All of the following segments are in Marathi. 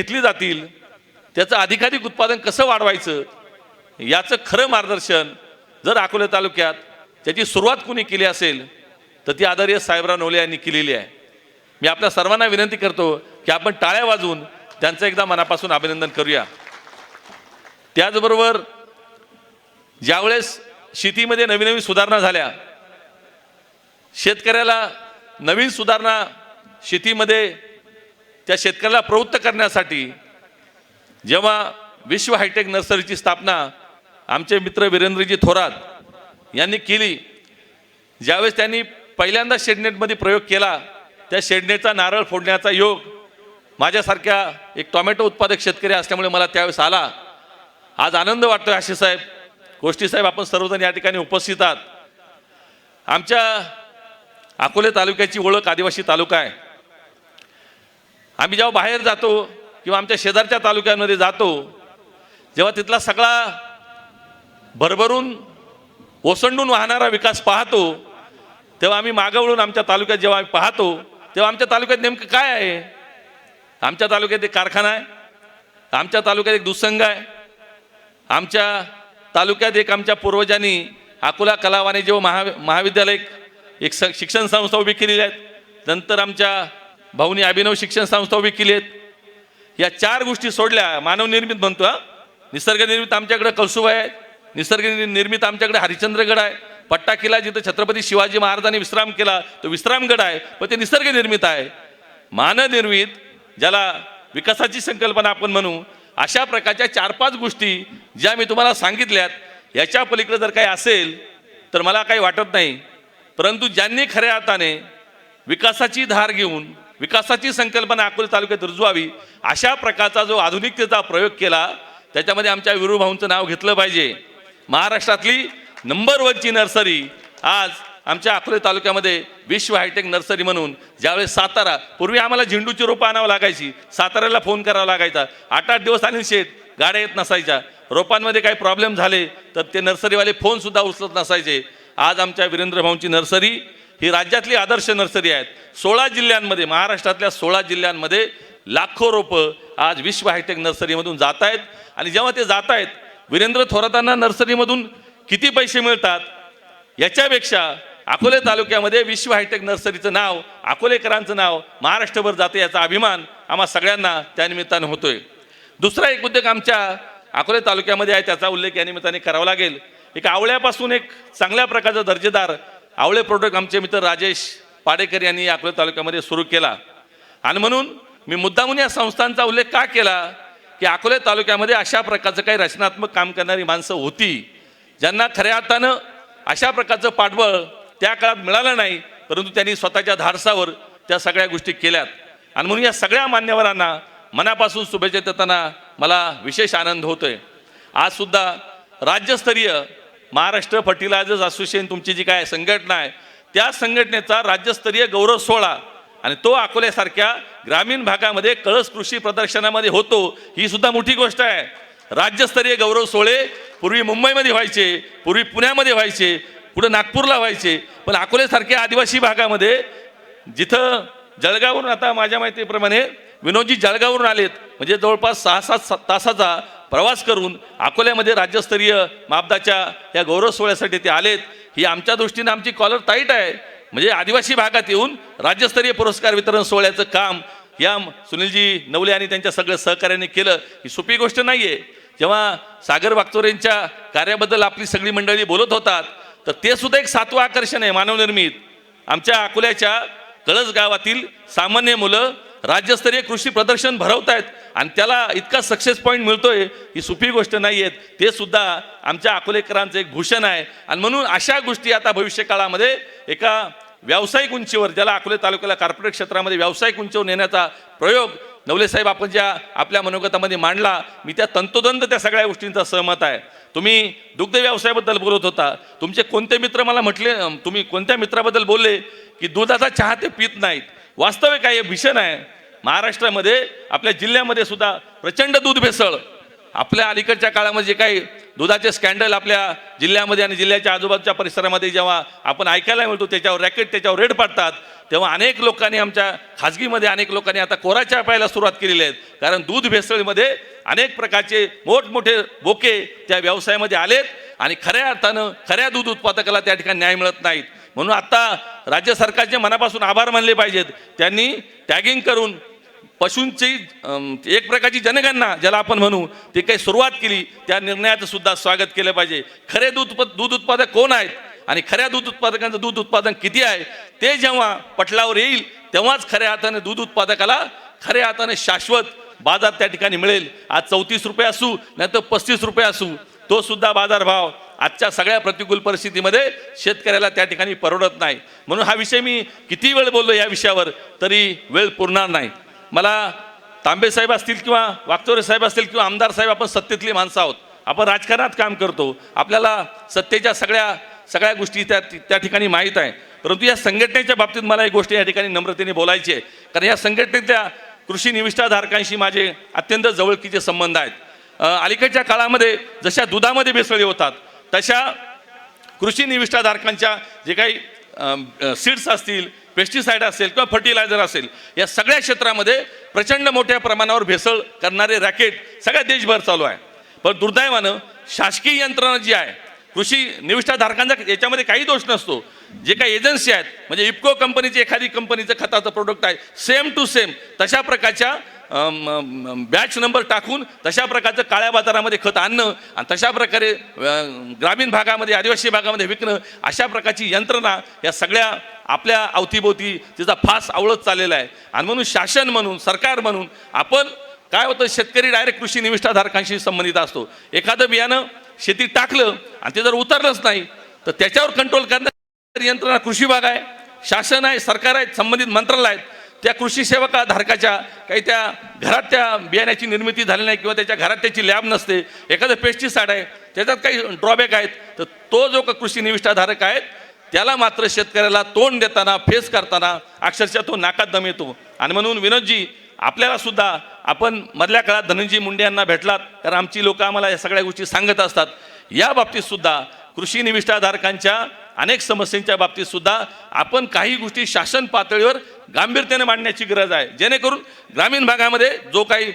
घेतली जातील त्याचं अधिकाधिक उत्पादन कसं वाढवायचं याचं खरं मार्गदर्शन जर अकोले तालुक्यात त्याची सुरुवात कुणी केली असेल तर ती आदरणीय साहेबराव नवले यांनी केलेली आहे. मी आपल्या सर्वांना विनंती करतो की आपण टाळ्या वाजवून त्यांचं एकदा मनापासून अभिनंदन करूया. त्याचबरोबर ज्यावेळेस शेतीमध्ये नवीन नवीन सुधारणा झाल्या शेतकऱ्याला नवीन सुधारणा शेतीमध्ये त्या शेतकऱ्याला प्रवृत्त करण्यासाठी जेव्हा विश्व हायटेक नर्सरीची स्थापना आमचे मित्र वीरेंद्रजी थोरात यांनी केली ज्यावेळेस त्यांनी पहिल्यांदा शेडनेटमध्ये प्रयोग केला त्या शेडनेटचा नारळ फोडण्याचा योग माझ्यासारख्या एक टोमॅटो उत्पादक शेतकरी असल्यामुळे मला त्यावेळेस आला. आज आनंद वाटतोय आशिष साहेब गोष्टी साहेब आपण सर्वजण या ठिकाणी उपस्थित आहात. आमच्या अकोले तालुक्याची ओळख आदिवासी तालुका आहे. आम्ही जेव्हा बाहेर जातो किंवा आमच्या शेजारच्या तालुक्यांमध्ये जातो जेव्हा तिथला सगळा भरभरून ओसंडून वाहणारा विकास पाहतो तेव्हा आम्ही मागं वळून आमच्या तालुक्यात जेव्हा आम्ही पाहतो तेव्हा आमच्या तालुक्यात नेमकं काय आहे? आमच्या तालुक्यात एक कारखाना आहे आमच्या तालुक्यात एक दुसंग आहे आमच्या तालुक्यात एक आमच्या पूर्वजांनी अकोला कला वाणिज्य महा महाविद्यालय एक- स शिक्षण संस्था उभी केलेल्या आहेत नंतर आमच्या भाऊनी अभिनव शिक्षण संस्था उभी केली आहेत. या चार गोष्टी सोडल्या मानवनिर्मित म्हणतो हा. निसर्गनिर्मित आमच्याकडे कळसुबाई आहे. निसर्ग निर्मित आमच्याकडे हरिश्चंद्रगड आहे. पट्टा किल्ला जिथं छत्रपती शिवाजी महाराजांनी विश्राम केला तो विश्रामगड आहे पण ते निसर्गनिर्मित आहे. मानवनिर्मित ज्याला विकासाची संकल्पना आपण म्हणू अशा प्रकारच्या चार पाच गोष्टी ज्या मी तुम्हाला सांगितल्यात याच्या पलीकडे जर काही असेल तर मला काही वाटत नाही. परंतु ज्यांनी खऱ्या अर्थाने विकासाची धार घेऊन विकासाची संकल्पना अकोले तालुक्यात रुजवावी अशा प्रकारचा जो आधुनिकतेचा प्रयोग केला त्याच्यामध्ये आमच्या विरुभाऊंचं नाव घेतलं पाहिजे. महाराष्ट्रातली नंबर वनची नर्सरी आज आमच्या अकोले तालुक्यामध्ये विश्व हायटेक नर्सरी म्हणून ज्यावेळेस सातारा पूर्वी आम्हाला झेंडूची रोपं आणावं लागायची साताऱ्याला फोन करावा लागायचा. आठ आठ दिवस आणि शेत गाड्या येत नसायच्या. रोपांमध्ये काही प्रॉब्लेम झाले तर ते नर्सरीवाले फोनसुद्धा उचलत नसायचे. आज आमच्या वीरेंद्र भाऊंची नर्सरी ही राज्यातली आदर्श नर्सरी आहेत. सोळा जिल्ह्यांमध्ये महाराष्ट्रातल्या सोळा जिल्ह्यांमध्ये लाखो रोपं आज विश्व हायटेक नर्सरीमधून जात आहेत. आणि जेव्हा ते जात आहेत वीरेंद्र थोरातांना नर्सरीमधून किती पैसे मिळतात? याच्यापेक्षा अकोले तालुक्यामध्ये विश्व हायटेक नर्सरीचं नाव अकोलेकरांचं नाव महाराष्ट्रभर जाते याचा अभिमान आम्हा सगळ्यांना त्यानिमित्तानं होतोय. दुसरा एक उद्योग आमच्या अकोले तालुक्यामध्ये आहे त्याचा उल्लेख या निमित्ताने करावा लागेल. एक आवळ्यापासून एक चांगल्या प्रकारचा दर्जेदार आवळे प्रोडक्ट आमचे मित्र राजेश पाडेकर यांनी अकोले तालुक्यामध्ये सुरू केला. आणि म्हणून मी मुद्दामून या संस्थांचा उल्लेख का केला? की अकोले तालुक्यामध्ये अशा प्रकारचं काही रचनात्मक काम करणारी माणसं होती ज्यांना खऱ्या अर्थानं अशा प्रकारचं पाठबळ त्या काळात मिळालं नाही परंतु त्यांनी स्वतःच्या धाडसावर त्या सगळ्या गोष्टी केल्यात. आणि म्हणून या सगळ्या मान्यवरांना मनापासून शुभेच्छा देताना मला विशेष आनंद होतोय. आजसुद्धा राज्यस्तरीय महाराष्ट्र फर्टिलायझर्स असोसिएशन तुमची जी काय संघटना आहे त्या संघटनेचा राज्यस्तरीय गौरव सोहळा आणि तो अकोल्यासारख्या ग्रामीण भागामध्ये कळस कृषी प्रदर्शनामध्ये होतो ही सुद्धा मोठी गोष्ट आहे. राज्यस्तरीय गौरव सोहळे पूर्वी मुंबईमध्ये व्हायचे पूर्वी पुण्यामध्ये व्हायचे पुढे नागपूरला व्हायचे पण अकोल्यासारख्या आदिवासी भागामध्ये जिथं जळगावरून आता माझ्या माहितीप्रमाणे विनोदजी जळगावरून आलेत म्हणजे जवळपास सहा सात सात तासाचा प्रवास करून अकोल्यामध्ये राज्यस्तरीय मापदाच्या या गौरव सोहळ्यासाठी ते आलेत. ही आमच्या दृष्टीने आमची कॉलर टाईट आहे. म्हणजे आदिवासी भागात येऊन राज्यस्तरीय पुरस्कार वितरण सोहळ्याचं काम या सुनीलजी नवले आणि त्यांच्या सगळ्या सहकार्याने केलं. ही सोपी गोष्ट नाही आहे जेव्हा सागर वागचोरेंच्या कार्याबद्दल आपली सगळी मंडळी बोलत होतात तर ते सुद्धा एक सातवं आकर्षण आहे मानवनिर्मित. आमच्या अकोल्याच्या कळस गावातील सामान्य मुलं राज्यस्तरीय कृषी प्रदर्शन भरवत आहेत आणि त्याला इतका सक्सेस पॉईंट मिळतोय ही सुपी गोष्ट नाही आहेत ते सुद्धा आमच्या अकोलेकरांचं एक भूषण आहे. आणि म्हणून अशा गोष्टी आता भविष्य काळामध्ये एका व्यावसायिक उंचीवर ज्याला अकोले तालुक्याला कॉर्पोरेट क्षेत्रामध्ये व्यावसायिक उंचीवर नेण्याचा प्रयोग नवले साहेब आपण ज्या आपल्या मनोगतामध्ये मांडला मी त्या तंतोतंत त्या सगळ्या गोष्टींचा सहमत आहे. तुम्ही दुग्ध व्यवसायाबद्दल बोलत होता. तुमचे कोणते मित्र मला म्हटले तुम्ही कोणत्या मित्राबद्दल बोलले की दुधाचा चहा ते पित नाहीत. वास्तविक आहे भीषण आहे. महाराष्ट्रामध्ये आपल्या जिल्ह्यामध्ये सुद्धा प्रचंड दूध भेसळ. आपल्या अलीकडच्या काळामध्ये जे काही दुधाचे स्कॅन्डल आपल्या जिल्ह्यामध्ये आणि जिल्ह्याच्या आजूबाजूच्या परिसरामध्ये जेव्हा आपण ऐकायला मिळतो त्याच्यावर रॅकेट त्याच्यावर रेड पाडतात तेव्हा अनेक लोकांनी आमच्या खाजगीमध्ये अनेक लोकांनी आता कोरा चहा प्यायला सुरुवात केलेली आहेत कारण दूध भेसळीमध्ये अनेक प्रकारचे मोठमोठे बोके त्या व्यवसायामध्ये आलेत आणि खऱ्या अर्थानं खऱ्या दूध उत्पादकाला त्या ठिकाणी न्याय मिळत नाहीत. म्हणून आता राज्य सरकारचे मनापासून आभार मानले पाहिजेत. त्यांनी टॅगिंग करून पशूंची एक प्रकारची जनगणना ज्याला आपण म्हणू ती काही सुरुवात केली त्या निर्णयाचं सुद्धा स्वागत केलं पाहिजे. खरे दूध उत्प- दूध उत्पादक कोण आहेत? आणि खऱ्या दूध उत्पादकांचं दूध उत्पादन किती आहे? ते जेव्हा पटलावर येईल तेव्हाच खऱ्या हाताने दूध उत्पादकाला खऱ्या हाताने शाश्वत बाजार त्या ठिकाणी मिळेल. आज चौतीस रुपये असू नाही तर पस्तीस रुपये असू तो सुद्धा बाजारभाव आजच्या सगळ्या प्रतिकूल परिस्थितीमध्ये शेतकऱ्याला त्या ठिकाणी परवडत नाही. म्हणून हा विषय मी किती वेळ बोललो या विषयावर तरी वेळ पुरणार नाही. मला तांबे साहेब असतील किंवा वागचोरे साहेब असतील किंवा आमदार साहेब आपण सत्तेतली माणसं आहोत. आपण राजकारणात काम करतो. आपल्याला सत्तेच्या सगळ्या सगळ्या गोष्टी त्या त्या ठिकाणी माहीत आहे. परंतु या संघटनेच्या बाबतीत मला एक गोष्ट या ठिकाणी नम्रतेने बोलायची आहे. कारण या संघटनेतल्या कृषी निविष्ठाधारकांशी माझे अत्यंत जवळकीचे संबंध आहेत. अलीकडच्या काळामध्ये जशा दुधामध्ये भेसळी होतात तशा कृषी निविष्ठाधारकांच्या जे काही सीड्स असतील पेस्टिसाईड असेल किंवा फर्टिलायझर असेल या सगळ्या क्षेत्रामध्ये प्रचंड मोठ्या प्रमाणावर भेसळ करणारे रॅकेट सगळ्या देशभर चालू आहे. पण दुर्दैवानं शासकीय यंत्रणा जी आहे कृषी निविष्ठाधारकांचा याच्यामध्ये काही दोष नसतो. जे काही एजन्सी आहेत म्हणजे इफ्को कंपनीची एखादी कंपनीचं खताचं प्रोडक्ट आहे सेम टू सेम तशा प्रकारच्या बॅच नंबर टाकून तशा प्रकारचं काळ्या बाजारामध्ये खत आणणं आणि तशा प्रकारे ग्रामीण भागामध्ये आदिवासी भागामध्ये विकणं अशा प्रकारची यंत्रणा या सगळ्या आपल्या अवतीभोवती तिचा फास आवळत चाललेला आहे. आणि म्हणून शासन म्हणून सरकार म्हणून आपण काय होतं शेतकरी डायरेक्ट कृषी निविष्ठाधारकांशी संबंधित असतो. एखादं बियाणं शेतीत टाकलं आणि ते जर उतरलंच नाही तर त्याच्यावर कंट्रोल करण्याची यंत्रणा कृषी विभाग आहे शासन आहे सरकार आहेत संबंधित मंत्रालय आहेत. त्या कृषी सेवका धारकाच्या काही त्या घरात त्या बियाण्याची निर्मिती झाली नाही किंवा त्याच्या घरात त्याची लॅब नसते एखादं पेस्टिसाईड आहे त्याच्यात काही ड्रॉबॅक आहेत तर तो जो का कृषी निविष्ठाधारक आहेत त्याला मात्र शेतकऱ्याला तोंड देताना फेस करताना अक्षरशः तो नाकात दम येतो. आणि म्हणून विनोदजी आपल्याला सुद्धा आपण मधल्या काळात धनंजय मुंडे यांना भेटलात कारण आमची लोक आम्हाला या सगळ्या गोष्टी सांगत असतात. या बाबतीत सुद्धा कृषी निविष्ठाधारकांच्या अनेक समस्यांच्या बाबतीत सुद्धा आपण काही गोष्टी शासन पातळीवर गांभीर्याने मांडण्याची गरज आहे. जेणेकरून ग्रामीण भागामध्ये जो काही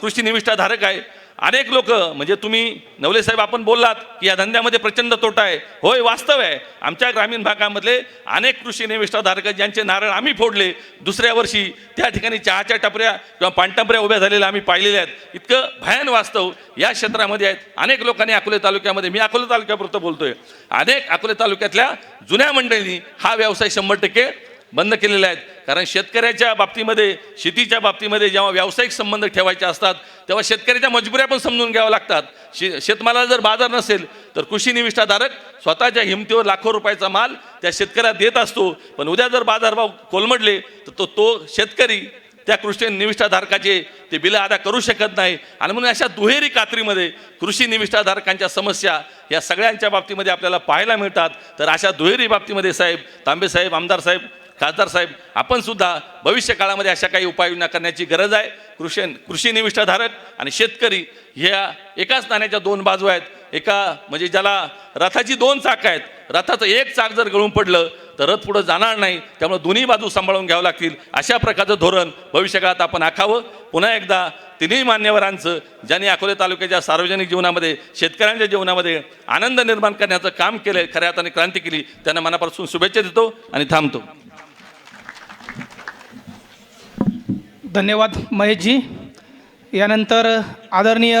कृषी निविष्ठाधारक आहे अनेक लोक म्हणजे तुम्ही नवले साहेब आपण बोललात की या धंद्यामध्ये प्रचंड तोटा आहे. होय वास्तव आहे. आमच्या ग्रामीण भागामधले अनेक कृषी निविष्ठाधारक ज्यांचे नारळ आम्ही फोडले दुसऱ्या वर्षी त्या ठिकाणी चहाच्या टपऱ्या किंवा पानटपऱ्या उभ्या झालेल्या आम्ही पाहिलेल्या आहेत. इतकं भयान वास्तव या क्षेत्रामध्ये आहेत. अनेक लोकांनी अकोले तालुक्यामध्ये मी अकोले तालुक्यापुरतं बोलतोय. अनेक अकोले तालुक्यातल्या जुन्या मंडळींनी हा व्यवसाय शंभर टक्के बंद केलेले आहेत. कारण शेतकऱ्याच्या बाबतीमध्ये शेतीच्या बाबतीमध्ये जेव्हा व्यावसायिक संबंध ठेवायचे असतात तेव्हा शेतकऱ्याच्या मजबुऱ्या पण समजून घ्याव्या लागतात. शे शेतमालाला जर बाजार नसेल तर कृषी निविष्ठाधारक स्वतःच्या हिमतीवर लाखो रुपयाचा माल त्या शेतकऱ्याला देत असतो. पण उद्या जर बाजारभाव कोलमडले तर तो तो शेतकरी त्या कृषी निविष्ठाधारकाचे ते बिलं अदा करू शकत नाही. आणि म्हणून अशा दुहेरी कात्रीमध्ये कृषी निविष्ठाधारकांच्या समस्या या सगळ्यांच्या बाबतीमध्ये आपल्याला पाहायला मिळतात. तर अशा दुहेरी बाबतीमध्ये साहेब तांबे साहेब आमदार साहेब खासदार साहेब आपण सुद्धा भविष्य काळामध्ये अशा काही उपाययोजना करण्याची गरज आहे. कृषी कृषी निविष्ठाधारक आणि शेतकरी ह्या एकाच नाण्याच्या दोन बाजू आहेत. एका म्हणजे ज्याला रथाची दोन चाकं आहेत. रथाचं एक चाक जर गळून पडलं तर रथ पुढं जाणार नाही. त्यामुळे दोन्ही बाजू सांभाळून घ्यावं लागतील. अशा प्रकारचं धोरण भविष्यकाळात आपण आखावं. पुन्हा एकदा तिन्ही मान्यवरांचं ज्यांनी अकोले तालुक्याच्या सार्वजनिक जीवनामध्ये शेतकऱ्यांच्या जीवनामध्ये आनंद निर्माण करण्याचं काम केलं खऱ्या अर्थाने क्रांती केली त्यांना मनापासून शुभेच्छा देतो आणि थांबतो. धन्यवाद महेशजी. यानंतर आदरणीय